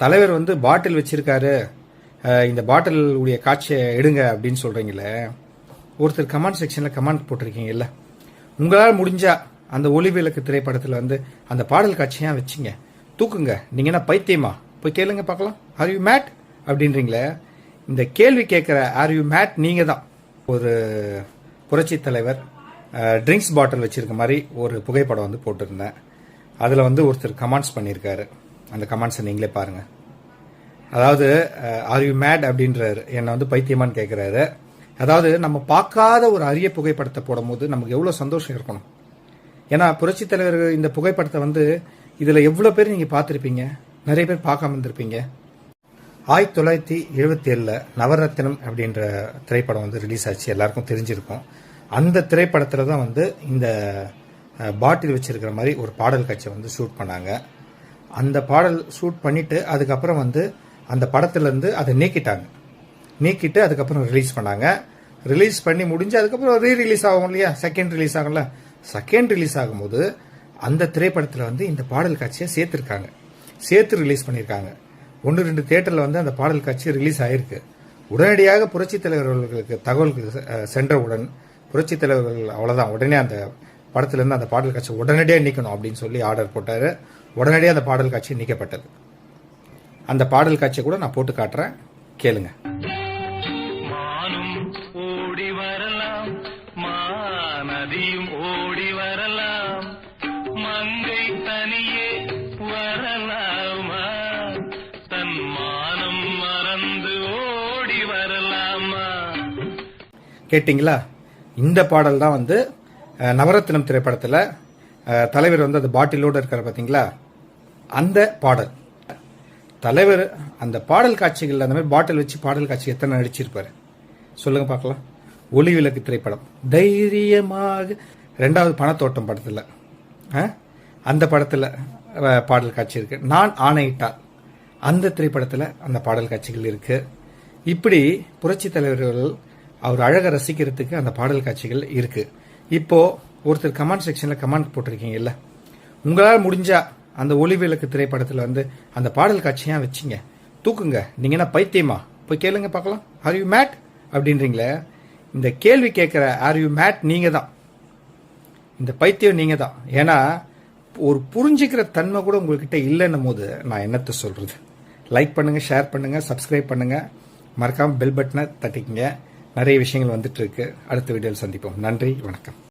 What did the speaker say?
தலைவர் வந்து பாட்டில் வச்சிருக்காரு. இந்த பாட்டில் உடைய காட்சியை எடுங்க அப்படின்னு சொல்றீங்களே ஒருத்தர் கமெண்ட் செக்ஷன்ல கமெண்ட் போட்டிருக்கீங்கல்ல. உங்களால் முடிஞ்சா அந்த ஒளி விளக்கு திரைப்படத்தில் வந்து அந்த பாடல் காட்சியாக வச்சுங்க. தூக்குங்க. நீங்க என்ன பைத்தியமா? போய் கேளுங்க பார்க்கலாம். ஆர் யூ மேட் அப்படின்றீங்களே. இந்த கேள்வி கேட்குற ஆர் யூ மேட் நீங்க தான் ஒரு புரட்சி தலைவர் ட்ரிங்க்ஸ் பாட்டில் வச்சிருக்க மாதிரி ஒரு புகைப்படம் வந்து போட்டிருந்தேன். அதில் வந்து ஒருத்தர் கமெண்ட்ஸ் பண்ணியிருக்காரு. அந்த கமெண்ட்ஸை நீங்களே பாருங்கள் அதாவது ஆர் யூ மேட் அப்படின்றாரு. என்னை வந்து பைத்தியமான்னு கேட்குறாரு அதாவது நம்ம பார்க்காத ஒரு அரிய புகைப்படத்தை போடும்போது நமக்கு எவ்வளோ சந்தோஷம் இருக்கணும். ஏன்னா புரட்சி தலைவர் இந்த புகைப்படத்தை வந்து இதில் எவ்வளோ பேர் நீங்கள் பார்த்துருப்பீங்க? நிறைய பேர் பார்க்காம இருந்திருப்பீங்க. ஆயிரத்தி தொள்ளாயிரத்தி எழுபத்தி ஏழில் நவரத்னம் அப்படின்ற திரைப்படம் வந்து ரிலீஸ் ஆச்சு. எல்லாருக்கும் தெரிஞ்சிருக்கும். அந்த திரைப்படத்தில் தான் வந்து இந்த பாட்டில் வச்சிருக்கிற மாதிரி ஒரு பாடல் காட்சியை வந்து ஷூட் பண்ணாங்க. அந்த பாடல் ஷூட் பண்ணிவிட்டு அதுக்கப்புறம் வந்து அந்த படத்துலேருந்து அதை நீக்கிட்டாங்க. நீக்கிட்டு அதுக்கப்புறம் ரிலீஸ் பண்ணாங்க. ரிலீஸ் பண்ணி முடிஞ்சு அதுக்கப்புறம் ரீ ரிலீஸ் ஆகும் இல்லையா? செகண்ட் ரிலீஸ் ஆகும்ல? செகண்ட் ரிலீஸ் ஆகும்போது அந்த திரைப்படத்தில் வந்து இந்த பாடல் காட்சியை சேர்த்துருக்காங்க. சேர்த்து ரிலீஸ் பண்ணியிருக்காங்க. ஒன்று ரெண்டு தியேட்டரில் வந்து அந்த பாடல் காட்சி ரிலீஸ் ஆகிருக்கு உடனடியாக புரட்சித் தலைவர்களுக்கு தகவல் சென்றவுடன் புரட்சித் தலைவர்கள் அவ்வளோதான் உடனே அந்த படத்துலேருந்து அந்த பாடல் காட்சி உடனடியாக நீக்கணும் அப்படின்னு சொல்லி ஆர்டர் போட்டார். உடனடியாக அந்த பாடல் காட்சி நீக்கப்பட்டது. அந்த பாடல் காட்சியை கூட நான் போட்டு காட்டுறேன். கேளுங்க. மானும் ஓடி வரலாம். மாநதியும் ஓடி வரலாம். மங்கை தனியே வரலாமா? தன் மானம் மறந்து ஓடி வரலாமா? கேட்டிங்களா? இந்த பாடல் தான் வந்து அஹ், நவரத்னம் திரைப்படத்தில் தலைவர் வந்து அந்த பாட்டிலோடு இருக்கார் பார்த்தீங்களா அந்த பாடல். தலைவர் அந்த பாடல் காட்சிகள் அந்த மாதிரி பாட்டில் வச்சு பாடல் காட்சி எத்தனை நடிச்சிருப்பாரு? சொல்லுங்க பார்க்கலாம். ஒளி விளக்கு திரைப்படம். தைரியமாக. ரெண்டாவது பணத்தோட்டம் படத்தில். அந்த படத்தில் பாடல் காட்சி இருக்கு. நான் ஆணையிட்டால். அந்த திரைப்படத்தில் அந்த பாடல் காட்சிகள் இருக்கு. இப்படி புரட்சி தலைவர்கள் அவர் அழக ரசிக்கிறதுக்கு அந்த பாடல் காட்சிகள் இருக்கு. இப்போ ஒருத்தர் கமெண்ட் செக்ஷனில் கமெண்ட் போட்டிருக்கீங்கல்ல? உங்களால் முடிஞ்சால் அந்த ஒளி விளக்கு திரைப்படத்தில் வந்து அந்த பாடல் காட்சியாக வச்சுங்க. தூக்குங்க. நீங்கள் என்ன பைத்தியமா? போய் கேளுங்க பார்க்கலாம். ஆர் யூ மேட் அப்படின்றீங்களே இந்த கேள்வி கேட்குற ஆர் யூ மேட் நீங்கள் தான் இந்த பைத்தியம் நீங்கள் தான் ஏன்னா ஒரு புரிஞ்சுக்கிற தன்மை கூட உங்கள்கிட்ட இல்லைன்னும் போது நான் என்னத்தை சொல்கிறது லைக் பண்ணுங்கள் ஷேர் பண்ணுங்கள் சப்ஸ்கிரைப் பண்ணுங்கள் மறக்காமல் பெல் பட்டனை தட்டிக்கங்க. நிறைய விஷயங்கள் வந்துட்டு இருக்கு. அடுத்த வீடியோவில் சந்திப்போம். நன்றி வணக்கம்.